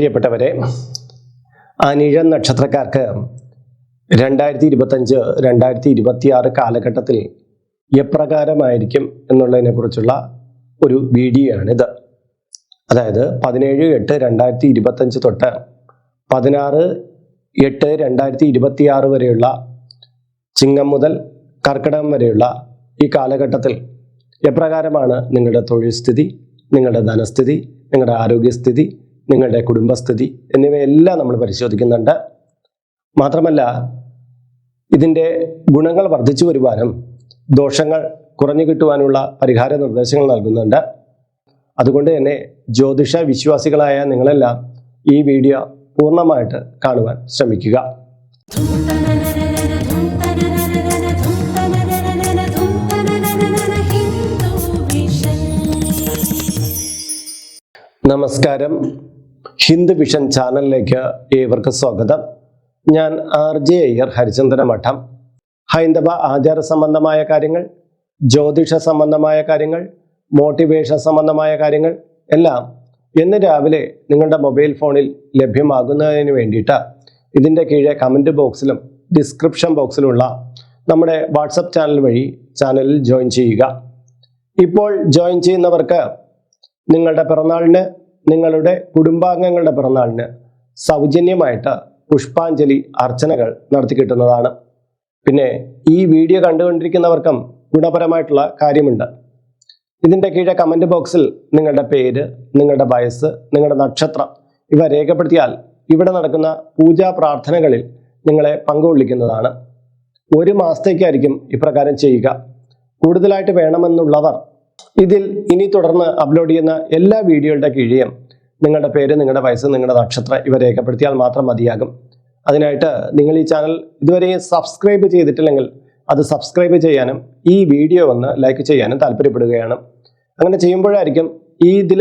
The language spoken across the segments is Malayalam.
പ്രിയപ്പെട്ടവരെ അനിഴ നക്ഷത്രക്കാർക്ക് രണ്ടായിരത്തി ഇരുപത്തഞ്ച് രണ്ടായിരത്തി ഇരുപത്തി ആറ് കാലഘട്ടത്തിൽ എപ്രകാരമായിരിക്കും എന്നുള്ളതിനെക്കുറിച്ചുള്ള ഒരു വീഡിയോ ആണിത് അതായത് പതിനേഴ് എട്ട് രണ്ടായിരത്തി ഇരുപത്തഞ്ച് തൊട്ട് പതിനാറ് എട്ട് രണ്ടായിരത്തി ഇരുപത്തി ആറ് വരെയുള്ള ചിങ്ങം മുതൽ കർക്കിടകം വരെയുള്ള ഈ കാലഘട്ടത്തിൽ എപ്രകാരമാണ് നിങ്ങളുടെ തൊഴിൽ സ്ഥിതി നിങ്ങളുടെ ധനസ്ഥിതി നിങ്ങളുടെ ആരോഗ്യസ്ഥിതി നിങ്ങളുടെ കുടുംബസ്ഥിതി എന്നിവയെല്ലാം നമ്മൾ പരിശോധിക്കുന്നുണ്ട്. മാത്രമല്ല ഇതിന്റെ ഗുണങ്ങൾ വർദ്ധിച്ചു വരുവാനും ദോഷങ്ങൾ കുറഞ്ഞു കിട്ടുവാനുള്ള പരിഹാര നിർദ്ദേശങ്ങൾ നൽകുന്നുണ്ട്. അതുകൊണ്ട് തന്നെ ജ്യോതിഷ വിശ്വാസികളായ നിങ്ങളെല്ലാം ഈ വീഡിയോ പൂർണമായിട്ട് കാണുവാൻ ശ്രമിക്കുക. നമസ്കാരം. ഹിന്ദു വിഷൻ ചാനലിലേക്ക് ഏവർക്കും സ്വാഗതം. ഞാൻ ആർ ജെ അയ്യർ ഹരിചന്ദ്ര മഠം. ഹൈന്ദവ ആചാര സംബന്ധമായ കാര്യങ്ങൾ ജ്യോതിഷ സംബന്ധമായ കാര്യങ്ങൾ മോട്ടിവേഷൻ സംബന്ധമായ കാര്യങ്ങൾ എല്ലാം ഇന്ന് രാവിലെ നിങ്ങളുടെ മൊബൈൽ ഫോണിൽ ലഭ്യമാകുന്നതിന് വേണ്ടിയിട്ട് ഇതിന്റെ കീഴെ കമന്റ് ബോക്സിലും ഡിസ്ക്രിപ്ഷൻ ബോക്സിലുമുള്ള നമ്മുടെ വാട്സപ്പ് ചാനൽ വഴി ചാനലിൽ ജോയിൻ ചെയ്യുക. ഇപ്പോൾ ജോയിൻ ചെയ്യുന്നവർക്ക് നിങ്ങളുടെ പിറന്നാളിന് നിങ്ങളുടെ കുടുംബാംഗങ്ങളുടെ പിറന്നാളിന് സൗജന്യമായിട്ട് പുഷ്പാഞ്ജലി അർച്ചനകൾ നടത്തി കിട്ടുന്നതാണ്. പിന്നെ ഈ വീഡിയോ കണ്ടുകൊണ്ടിരിക്കുന്നവർക്കും ഗുണപരമായിട്ടുള്ള കാര്യമുണ്ട്. ഇതിന്റെ കീഴെ കമന്റ് ബോക്സിൽ നിങ്ങളുടെ പേര് നിങ്ങളുടെ വയസ്സ് നിങ്ങളുടെ നക്ഷത്രം ഇവ രേഖപ്പെടുത്തിയാൽ ഇവിടെ നടക്കുന്ന പൂജാ പ്രാർത്ഥനകളിൽ നിങ്ങളെ പങ്കുകൊള്ളിക്കുന്നതാണ്. ഒരു മാസത്തേക്കായിരിക്കും ഇപ്രകാരം ചെയ്യുക. കൂടുതലായിട്ട് വേണമെന്നുള്ളവർ ഇതിൽ ഇനി തുടർന്ന് അപ്ലോഡ് ചെയ്യുന്ന എല്ലാ വീഡിയോയുടെ കീഴെയും നിങ്ങളുടെ പേര് നിങ്ങളുടെ വയസ്സ് നിങ്ങളുടെ നക്ഷത്രം ഇവ രേഖപ്പെടുത്തിയാൽ മാത്രം മതിയാകും. അതിനായിട്ട് നിങ്ങൾ ഈ ചാനൽ ഇതുവരെയും സബ്സ്ക്രൈബ് ചെയ്തിട്ടില്ലെങ്കിൽ അത് സബ്സ്ക്രൈബ് ചെയ്യാനും ഈ വീഡിയോ ഒന്ന് ലൈക്ക് ചെയ്യാനും താല്പര്യപ്പെടുകയാണ്. അങ്ങനെ ചെയ്യുമ്പോഴായിരിക്കും ഈ ഇതിൽ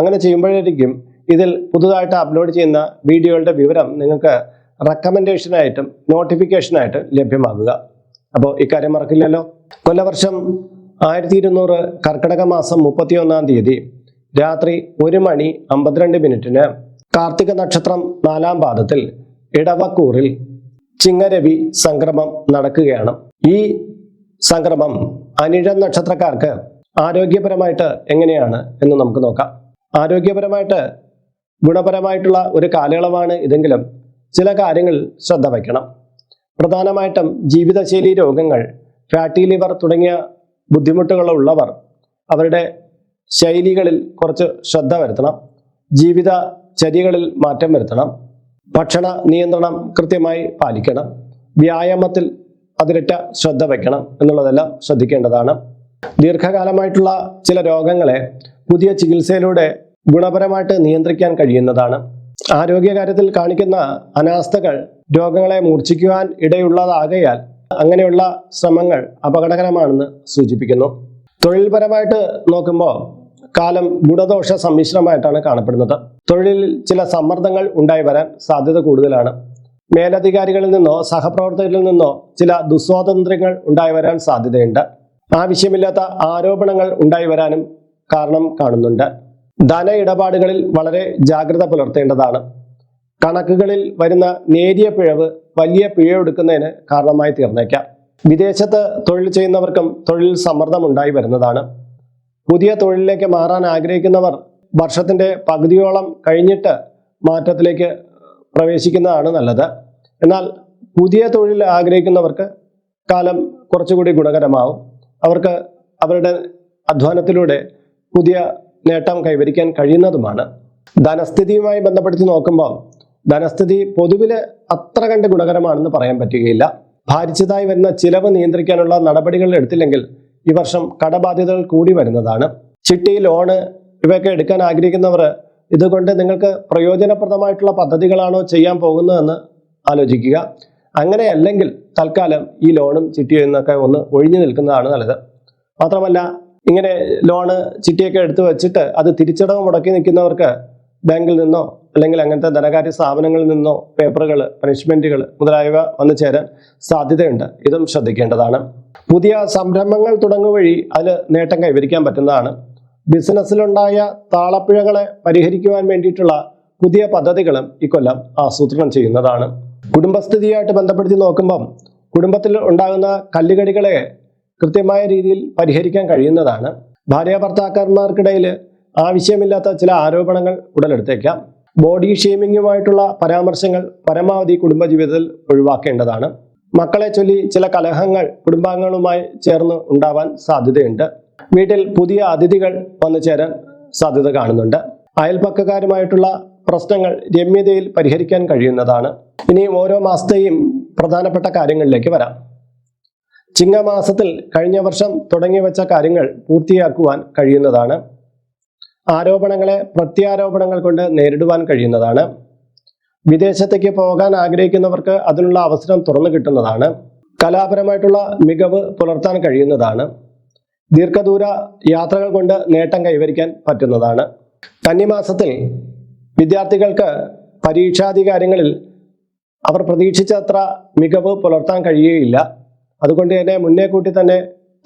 അങ്ങനെ ചെയ്യുമ്പോഴായിരിക്കും ഇതിൽ പുതുതായിട്ട് അപ്ലോഡ് ചെയ്യുന്ന വീഡിയോകളുടെ വിവരം നിങ്ങൾക്ക് റെക്കമെൻഡേഷനായിട്ടും നോട്ടിഫിക്കേഷനായിട്ടും ലഭ്യമാകുക. അപ്പോൾ ഇക്കാര്യം മറക്കില്ലല്ലോ. കൊല്ലവർഷം ആയിരത്തി ഇരുന്നൂറ് കർക്കിടക മാസം മുപ്പത്തിയൊന്നാം തീയതി രാത്രി ഒരു മണി അമ്പത്തിരണ്ട് മിനിറ്റിന് കാർത്തിക നക്ഷത്രം നാലാം പാദത്തിൽ ഇടവക്കൂറിൽ ചിങ്ങരവി സംക്രമം നടക്കുകയാണ്. ഈ സംക്രമം അനിഴ നക്ഷത്രക്കാർക്ക് ആരോഗ്യപരമായിട്ട് എങ്ങനെയാണ് എന്ന് നമുക്ക് നോക്കാം. ആരോഗ്യപരമായിട്ട് ഗുണപരമായിട്ടുള്ള ഒരു കാലയളവാണ് ഇതെങ്കിലും ചില കാര്യങ്ങൾ ശ്രദ്ധ വയ്ക്കണം. പ്രധാനമായിട്ടും ജീവിതശൈലി രോഗങ്ങൾ ഫാറ്റി ലിവർ തുടങ്ങിയ ബുദ്ധിമുട്ടുകളുള്ളവർ അവരുടെ ശൈലികളിൽ കുറച്ച് ശ്രദ്ധ വരുത്തണം. ജീവിത ചര്യകളിൽ മാറ്റം വരുത്തണം. ഭക്ഷണ നിയന്ത്രണം കൃത്യമായി പാലിക്കണം. വ്യായാമത്തിൽ അതിരറ്റ ശ്രദ്ധ വയ്ക്കണം എന്നുള്ളതെല്ലാം ശ്രദ്ധിക്കേണ്ടതാണ്. ദീർഘകാലമായിട്ടുള്ള ചില രോഗങ്ങളെ പുതിയ ചികിത്സയിലൂടെ ഗുണപരമായിട്ട് നിയന്ത്രിക്കാൻ കഴിയുന്നതാണ്. ആരോഗ്യകാര്യത്തിൽ കാണിക്കുന്ന അനാസ്ഥകൾ രോഗങ്ങളെ മൂർച്ഛിക്കുവാൻ ഇടയുള്ളതാകയാൽ അങ്ങനെയുള്ള ശ്രമങ്ങൾ അപകടകരമാണെന്ന് സൂചിപ്പിക്കുന്നു. തൊഴിൽപരമായിട്ട് നോക്കുമ്പോൾ കാലം ഗുണദോഷ സമ്മിശ്രമായിട്ടാണ് കാണപ്പെടുന്നത്. തൊഴിലിൽ ചില സമ്മർദ്ദങ്ങൾ ഉണ്ടായി വരാൻ സാധ്യത കൂടുതലാണ്. മേലധികാരികളിൽ നിന്നോ സഹപ്രവർത്തകരിൽ നിന്നോ ചില ദുസ്വാതന്ത്ര്യങ്ങൾ ഉണ്ടായി വരാൻ സാധ്യതയുണ്ട്. ആവശ്യമില്ലാത്ത ആരോപണങ്ങൾ ഉണ്ടായി വരാനും കാരണം കാണുന്നുണ്ട്. ധന ഇടപാടുകളിൽ വളരെ ജാഗ്രത പുലർത്തേണ്ടതാണ്. കണക്കുകളിൽ വരുന്ന നേരിയ പിഴവ് വലിയ പിഴയെടുക്കുന്നതിന് കാരണമായി തീർന്നേക്കാം. വിദേശത്ത് തൊഴിൽ ചെയ്യുന്നവർക്കും തൊഴിൽ സമ്മർദ്ദം ഉണ്ടായി വരുന്നതാണ്. പുതിയ തൊഴിലിലേക്ക് മാറാൻ ആഗ്രഹിക്കുന്നവർ വർഷത്തിന്റെ പകുതിയോളം കഴിഞ്ഞിട്ട് മാറ്റത്തിലേക്ക് പ്രവേശിക്കുന്നതാണ് നല്ലത്. എന്നാൽ പുതിയ തൊഴിൽ ആഗ്രഹിക്കുന്നവർക്ക് കാലം കുറച്ചുകൂടി ഗുണകരമാവും. അവർക്ക് അവരുടെ അധ്വാനത്തിലൂടെ പുതിയ നേട്ടം കൈവരിക്കാൻ കഴിയുന്നതുമാണ്. ധനസ്ഥിതിയുമായി ബന്ധപ്പെടുത്തി നോക്കുമ്പോൾ ധനസ്ഥിതി പൊതുവിൽ അത്ര കണ്ട് ഗുണകരമാണെന്ന് പറയാൻ പറ്റുകയില്ല. ഭാരിച്ചതായി വരുന്ന ചിലവ് നിയന്ത്രിക്കാനുള്ള നടപടികൾ എടുത്തില്ലെങ്കിൽ ഈ വർഷം കടബാധ്യതകൾ കൂടി വരുന്നതാണ്. ചിട്ടി ലോണ് ഇവയൊക്കെ എടുക്കാൻ ആഗ്രഹിക്കുന്നവർ ഇതുകൊണ്ട് നിങ്ങൾക്ക് പ്രയോജനപ്രദമായിട്ടുള്ള പദ്ധതികളാണോ ചെയ്യാൻ പോകുന്നതെന്ന് ആലോചിക്കുക. അങ്ങനെയല്ലെങ്കിൽ തൽക്കാലം ഈ ലോണും ചിട്ടിയും എന്നൊക്കെ ഒന്ന് ഒഴിഞ്ഞു നിൽക്കുന്നതാണ് നല്ലത്. മാത്രമല്ല ഇങ്ങനെ ലോണ് ചിട്ടിയൊക്കെ എടുത്തു വെച്ചിട്ട് അത് തിരിച്ചടവ് മുടക്കി നിൽക്കുന്നവർക്ക് ബാങ്കിൽ നിന്നോ അല്ലെങ്കിൽ അങ്ങനത്തെ ധനകാര്യ സ്ഥാപനങ്ങളിൽ നിന്നോ പേപ്പറുകൾ പണിഷ്മെന്റുകൾ മുതലായവ വന്നു ചേരാൻ സാധ്യതയുണ്ട്. ഇതും ശ്രദ്ധിക്കേണ്ടതാണ്. പുതിയ സംരംഭങ്ങൾ തുടങ്ങുക വഴി അതിൽ നേട്ടം കൈവരിക്കാൻ പറ്റുന്നതാണ്. ബിസിനസ്സിലുണ്ടായ താളപ്പിഴകളെ പരിഹരിക്കുവാൻ വേണ്ടിയിട്ടുള്ള പുതിയ പദ്ധതികളും ഇക്കൊല്ലം ആസൂത്രണം ചെയ്യുന്നതാണ്. കുടുംബസ്ഥിതിയായിട്ട് ബന്ധപ്പെടുത്തി നോക്കുമ്പം കുടുംബത്തിൽ ഉണ്ടാകുന്ന കല്ലുകടികളെ കൃത്യമായ രീതിയിൽ പരിഹരിക്കാൻ കഴിയുന്നതാണ്. ഭാര്യ ഭർത്താക്കന്മാർക്കിടയിൽ ആവശ്യമില്ലാത്ത ചില ആരോപണങ്ങൾ ഉടലെടുത്തേക്കാം. ബോഡി ഷേമിങ്ങുമായിട്ടുള്ള പരാമർശങ്ങൾ പരമാവധി കുടുംബജീവിതത്തിൽ ഒഴിവാക്കേണ്ടതാണ്. മക്കളെ ചൊല്ലി ചില കലഹങ്ങൾ കുടുംബാംഗങ്ങളുമായി ചേർന്ന് ഉണ്ടാവാൻ സാധ്യതയുണ്ട്. വീട്ടിൽ പുതിയ അതിഥികൾ വന്നു ചേരാൻ സാധ്യത കാണുന്നുണ്ട്. അയൽപക്കക്കാരുമായിട്ടുള്ള പ്രശ്നങ്ങൾ രമ്യതയിൽ പരിഹരിക്കാൻ കഴിയുന്നതാണ്. ഇനി ഓരോ മാസത്തെയും പ്രധാനപ്പെട്ട കാര്യങ്ങളിലേക്ക് വരാം. ചിങ്ങമാസത്തിൽ കഴിഞ്ഞ വർഷം തുടങ്ങി വെച്ച കാര്യങ്ങൾ പൂർത്തിയാക്കുവാൻ കഴിയുന്നതാണ്. ആരോപണങ്ങളെ പ്രത്യാരോപണങ്ങൾ കൊണ്ട് നേരിടുവാൻ കഴിയുന്നതാണ്. വിദേശത്തേക്ക് പോകാൻ ആഗ്രഹിക്കുന്നവർക്ക് അതിനുള്ള അവസരം തുറന്നു കിട്ടുന്നതാണ്. കലാപരമായിട്ടുള്ള മികവ് പുലർത്താൻ കഴിയുന്നതാണ്. ദീർഘദൂര യാത്രകൾ കൊണ്ട് നേട്ടം കൈവരിക്കാൻ പറ്റുന്നതാണ്. കന്നിമാസത്തിൽ വിദ്യാർത്ഥികൾക്ക് പരീക്ഷാധികാരങ്ങളിൽ അവർ പ്രതീക്ഷിച്ചത്ര മികവ് പുലർത്താൻ കഴിയുകയില്ല. അതുകൊണ്ട് തന്നെ മുന്നേ കൂട്ടി തന്നെ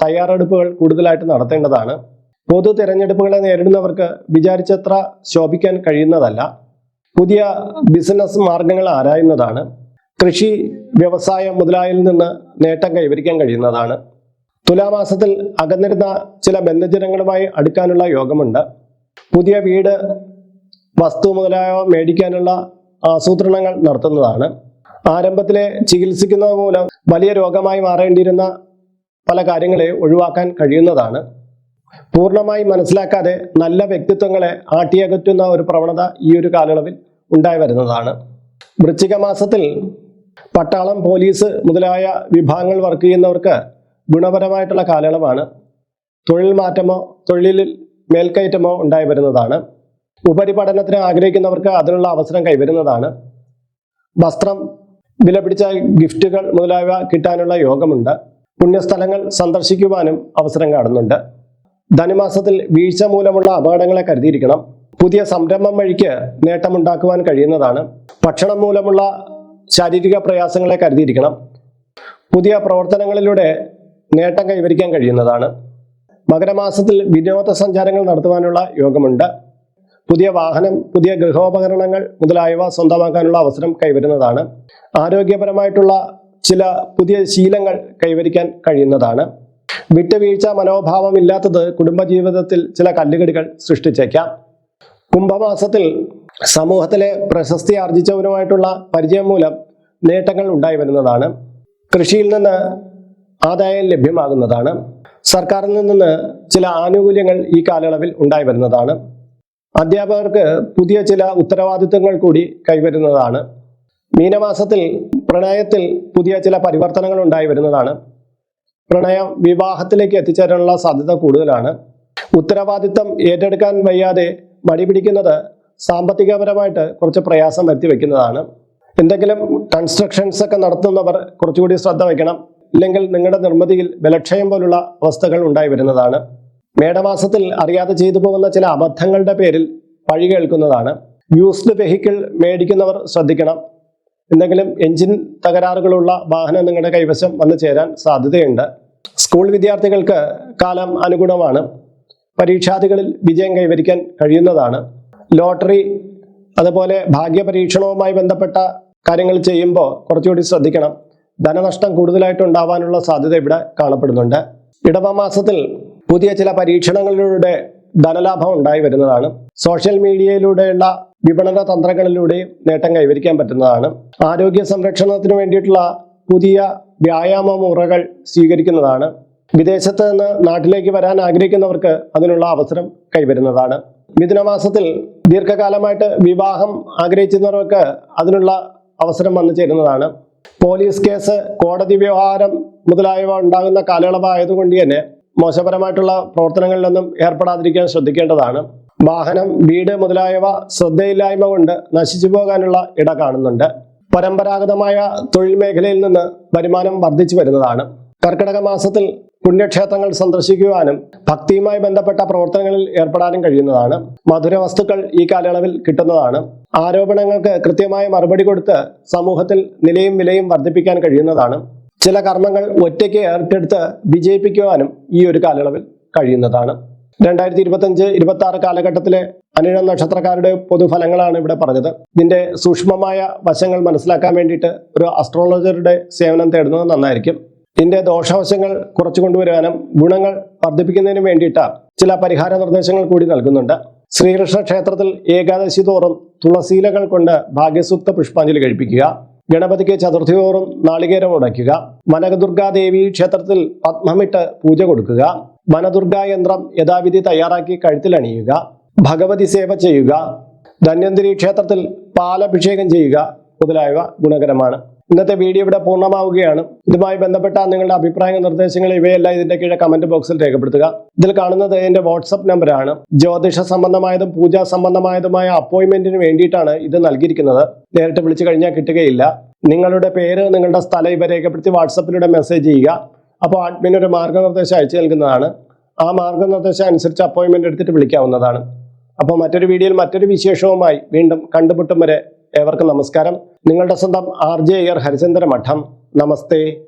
തയ്യാറെടുപ്പുകൾ കൂടുതലായിട്ട് നടത്തേണ്ടതാണ്. പൊതു തിരഞ്ഞെടുപ്പുകളെ നേരിടുന്നവർക്ക് വിചാരിച്ചത്ര ശോഭിക്കാൻ കഴിയുന്നതല്ല. പുതിയ ബിസിനസ് മാർഗങ്ങൾ ആരായുന്നതാണ്. കൃഷി വ്യവസായ മുതലായിൽ നിന്ന് നേട്ടം കൈവരിക്കാൻ കഴിയുന്നതാണ്. തുലാമാസത്തിൽ അകന്നിരുന്ന ചില ബന്ധജനങ്ങളുമായി അടുക്കാനുള്ള യോഗമുണ്ട്. പുതിയ വീട് വസ്തു മുതലായവ മേടിക്കാനുള്ള ആസൂത്രണങ്ങൾ നടത്തുന്നതാണ്. ആരംഭത്തിലെ ചികിത്സിക്കുന്നത് മൂലം വലിയ രോഗമായി മാറേണ്ടിയിരുന്ന പല കാര്യങ്ങളെ ഒഴിവാക്കാൻ കഴിയുന്നതാണ്. പൂർണമായി മനസ്സിലാക്കാതെ നല്ല വ്യക്തിത്വങ്ങളെ ആട്ടിയകറ്റുന്ന ഒരു പ്രവണത ഈ ഒരു കാലയളവിൽ ഉണ്ടായി വരുന്നതാണ്. വൃശ്ചിക മാസത്തിൽ പട്ടാളം പോലീസ് മുതലായ വിഭാഗങ്ങൾ വർക്ക് ചെയ്യുന്നവർക്ക് ഗുണപരമായിട്ടുള്ള കാലയളവാണ്. തൊഴിൽ മാറ്റമോ തൊഴിലിൽ മേൽക്കയറ്റമോ ഉണ്ടായി വരുന്നതാണ്. ഉപരിപഠനത്തിന് ആഗ്രഹിക്കുന്നവർക്ക് അതിനുള്ള അവസരം കൈവരുന്നതാണ്. വസ്ത്രം വിലപിടിച്ച ഗിഫ്റ്റുകൾ മുതലായവ കിട്ടാനുള്ള യോഗമുണ്ട്. പുണ്യസ്ഥലങ്ങൾ സന്ദർശിക്കുവാനും അവസരം കാണുന്നുണ്ട്. ധനുമാസത്തിൽ വീഴ്ച മൂലമുള്ള അപകടങ്ങളെ കരുതിയിരിക്കണം. പുതിയ സംരംഭം വഴിക്ക് നേട്ടമുണ്ടാക്കുവാൻ കഴിയുന്നതാണ്. ഭക്ഷണം മൂലമുള്ള ശാരീരിക പ്രയാസങ്ങളെ കരുതിയിരിക്കണം. പുതിയ പ്രവർത്തനങ്ങളിലൂടെ നേട്ടം കൈവരിക്കാൻ കഴിയുന്നതാണ്. മകരമാസത്തിൽ വിനോദസഞ്ചാരങ്ങൾ നടത്തുവാനുള്ള യോഗമുണ്ട്. പുതിയ വാഹനം പുതിയ ഗൃഹോപകരണങ്ങൾ മുതലായവ സ്വന്തമാക്കാനുള്ള അവസരം കൈവരുന്നതാണ്. ആരോഗ്യപരമായിട്ടുള്ള ചില പുതിയ ശീലങ്ങൾ കൈവരിക്കാൻ കഴിയുന്നതാണ്. വിട്ടുവീഴ്ച മനോഭാവമില്ലാത്തത് കുടുംബജീവിതത്തിൽ ചില കല്ലുകടികൾ സൃഷ്ടിച്ചേക്കാം. കുംഭമാസത്തിൽ സമൂഹത്തിലെ പ്രശസ്തി ആർജിച്ചവരുമായിട്ടുള്ള പരിചയം മൂലം നേട്ടങ്ങൾ ഉണ്ടായി വരുന്നതാണ്. കൃഷിയിൽ നിന്ന് ആദായം ലഭ്യമാകുന്നതാണ്. സർക്കാരിൽ നിന്ന് ചില ആനുകൂല്യങ്ങൾ ഈ കാലയളവിൽ ഉണ്ടായി വരുന്നതാണ്. അധ്യാപകർക്ക് പുതിയ ചില ഉത്തരവാദിത്വങ്ങൾ കൂടി കൈവരുന്നതാണ്. മീനമാസത്തിൽ പ്രണയത്തിൽ പുതിയ ചില പരിവർത്തനങ്ങൾ ഉണ്ടായി വരുന്നതാണ്. പ്രണയം വിവാഹത്തിലേക്ക് എത്തിച്ചേരാനുള്ള സാധ്യത കൂടുതലാണ്. ഉത്തരവാദിത്തം ഏറ്റെടുക്കാൻ വയ്യാതെ മടി പിടിക്കുന്നത് സാമ്പത്തികപരമായിട്ട് കുറച്ച് പ്രയാസം വരുത്തി വെക്കുന്നതാണ്. എന്തെങ്കിലും കൺസ്ട്രക്ഷൻസ് ഒക്കെ നടത്തുന്നവർ കുറച്ചുകൂടി ശ്രദ്ധ വയ്ക്കണം. ഇല്ലെങ്കിൽ നിങ്ങളുടെ നിർമ്മിതിയിൽ ബലക്ഷയം പോലുള്ള അവസ്ഥകൾ ഉണ്ടായി വരുന്നതാണ്. മേടമാസത്തിൽ അറിയാതെ ചെയ്തു പോകുന്ന ചില അബദ്ധങ്ങളുടെ പേരിൽ പഴി കേൾക്കുന്നതാണ്. യൂസ്ഡ് വെഹിക്കിൾ മേടിക്കുന്നവർ ശ്രദ്ധിക്കണം. എന്തെങ്കിലും എഞ്ചിൻ തകരാറുകളുള്ള വാഹനം നിങ്ങളുടെ കൈവശം വന്നു ചേരാൻ സാധ്യതയുണ്ട്. സ്കൂൾ വിദ്യാർത്ഥികൾക്ക് കാലം അനുഗുണമാണ്. പരീക്ഷാദികളിൽ വിജയം കൈവരിക്കാൻ കഴിയുന്നതാണ്. ലോട്ടറി അതുപോലെ ഭാഗ്യപരീക്ഷണവുമായി ബന്ധപ്പെട്ട കാര്യങ്ങൾ ചെയ്യുമ്പോൾ കുറച്ചുകൂടി ശ്രദ്ധിക്കണം. ധനനഷ്ടം കൂടുതലായിട്ട് ഉണ്ടാവാനുള്ള സാധ്യത ഇവിടെ കാണപ്പെടുന്നുണ്ട്. ഇടവമാസത്തിൽ പുതിയ ചില പരീക്ഷണങ്ങളിലൂടെ ധനലാഭം ഉണ്ടായി വരുന്നതാണ്. സോഷ്യൽ മീഡിയയിലൂടെയുള്ള വിപണന തന്ത്രങ്ങളിലൂടെയും നേട്ടം കൈവരിക്കാൻ പറ്റുന്നതാണ്. ആരോഗ്യ സംരക്ഷണത്തിന് വേണ്ടിയിട്ടുള്ള പുതിയ വ്യായാമ മുറകൾ സ്വീകരിക്കുന്നതാണ്. വിദേശത്ത് നിന്ന് നാട്ടിലേക്ക് വരാൻ ആഗ്രഹിക്കുന്നവർക്ക് അതിനുള്ള അവസരം കൈവരുന്നതാണ്. മിഥുനമാസത്തിൽ ദീർഘകാലമായിട്ട് വിവാഹം ആഗ്രഹിക്കുന്നവർക്ക് അതിനുള്ള അവസരം വന്നു ചേരുന്നതാണ്. പോലീസ് കേസ് കോടതി വ്യവഹാരം മുതലായവ ഉണ്ടാകുന്ന കാലയളവായതുകൊണ്ട് തന്നെ മോശപരമായിട്ടുള്ള പ്രവർത്തനങ്ങളിലൊന്നും ഏർപ്പെടാതിരിക്കാൻ ശ്രദ്ധിക്കേണ്ടതാണ്. വാഹനം വീട് മുതലായവ ശ്രദ്ധയില്ലായ്മ കൊണ്ട് നശിച്ചു പോകാനുള്ള ഇട കാണുന്നുണ്ട്. പരമ്പരാഗതമായ തൊഴിൽ മേഖലയിൽ നിന്ന് വരുമാനം വർദ്ധിച്ചു വരുന്നതാണ്. കർക്കിടക മാസത്തിൽ പുണ്യക്ഷേത്രങ്ങൾ സന്ദർശിക്കുവാനും ഭക്തിയുമായി ബന്ധപ്പെട്ട പ്രവർത്തനങ്ങളിൽ ഏർപ്പെടാനും കഴിയുന്നതാണ്. മധുര വസ്തുക്കൾ ഈ കാലയളവിൽ കിട്ടുന്നതാണ്. ആരോപണങ്ങൾക്ക് കൃത്യമായ മറുപടി കൊടുത്ത് സമൂഹത്തിൽ നിലയും വിലയും വർദ്ധിപ്പിക്കാൻ കഴിയുന്നതാണ്. ചില കർമ്മങ്ങൾ ഒറ്റയ്ക്ക് ഏറ്റെടുത്ത് വിജയിപ്പിക്കുവാനും ഈ ഒരു കാലയളവിൽ കഴിയുന്നതാണ്. രണ്ടായിരത്തി ഇരുപത്തഞ്ച് ഇരുപത്തി ആറ് കാലഘട്ടത്തിലെ അനിഴ നക്ഷത്രക്കാരുടെ പൊതുഫലങ്ങളാണ് ഇവിടെ പറഞ്ഞത്. ഇതിന്റെ സൂക്ഷ്മമായ വശങ്ങൾ മനസ്സിലാക്കാൻ വേണ്ടിയിട്ട് ഒരു അസ്ട്രോളജറുടെ സേവനം തേടുന്നത് നന്നായിരിക്കും. ഇതിന്റെ ദോഷവശങ്ങൾ കുറച്ചു കൊണ്ടുവരാനും ഗുണങ്ങൾ വർദ്ധിപ്പിക്കുന്നതിനും വേണ്ടിയിട്ട് ചില പരിഹാര നിർദ്ദേശങ്ങൾ കൂടി നൽകുന്നുണ്ട്. ശ്രീകൃഷ്ണ ക്ഷേത്രത്തിൽ ഏകാദശി തോറും തുളസീലകൾ കൊണ്ട് ഭാഗ്യസൂക്ത പുഷ്പാഞ്ജലി കഴിപ്പിക്കുക. ഗണപതിക്ക് തോറും നാളികേരം ഉടയ്ക്കുക. വനകദുർഗാദേവി ക്ഷേത്രത്തിൽ പത്മമിട്ട് പൂജ കൊടുക്കുക. വനദുർഗാ യന്ത്രം യഥാവിധി തയ്യാറാക്കി കഴുത്തിലണിയുക ഭഗവതി സേവ ചെയ്യുക. ധന്വന്തരി ക്ഷേത്രത്തിൽ പാലഭിഷേകം ചെയ്യുക മുതലായവ ഗുണകരമാണ്. ഇന്നത്തെ വീഡിയോ ഇവിടെ പൂർണമാവുകയാണ്. ഇതുമായി ബന്ധപ്പെട്ട നിങ്ങളുടെ അഭിപ്രായ നിർദ്ദേശങ്ങൾ ഇവയെല്ലാം ഇതിന്റെ കീഴെ കമന്റ് ബോക്സിൽ രേഖപ്പെടുത്തുക. ഇതിൽ കാണുന്നത് എന്റെ വാട്സപ്പ് നമ്പറാണ് ജ്യോതിഷ സംബന്ധമായതും പൂജാ സംബന്ധമായതുമായ അപ്പോയിന്റ്മെന്റിന് വേണ്ടിയിട്ടാണ് ഇത് നൽകിയിരിക്കുന്നത്. നേരിട്ട് വിളിച്ചു കഴിഞ്ഞാൽ കിട്ടുകയില്ല. നിങ്ങളുടെ പേര് നിങ്ങളുടെ സ്ഥലം ഇവ രേഖപ്പെടുത്തി വാട്സപ്പിലൂടെ മെസ്സേജ് ചെയ്യുക. അപ്പോൾ അഡ്മിൻ ഒരു മാർഗനിർദ്ദേശം അയച്ചു നൽകുന്നതാണ്. ആ മാർഗനിർദ്ദേശം അനുസരിച്ച് അപ്പോയിന്റ്മെന്റ് എടുത്തിട്ട് വിളിക്കാവുന്നതാണ്. അപ്പോൾ മറ്റൊരു വീഡിയോയിൽ മറ്റൊരു വിശേഷവുമായി വീണ്ടും കണ്ടുമുട്ടും വരെ ഏവർക്കും നമസ്കാരം. നിങ്ങളുടെ സ്വന്തം ആർ ജെ അയ്യർ ഹരിചന്ദ്ര മഠം നമസ്തേ.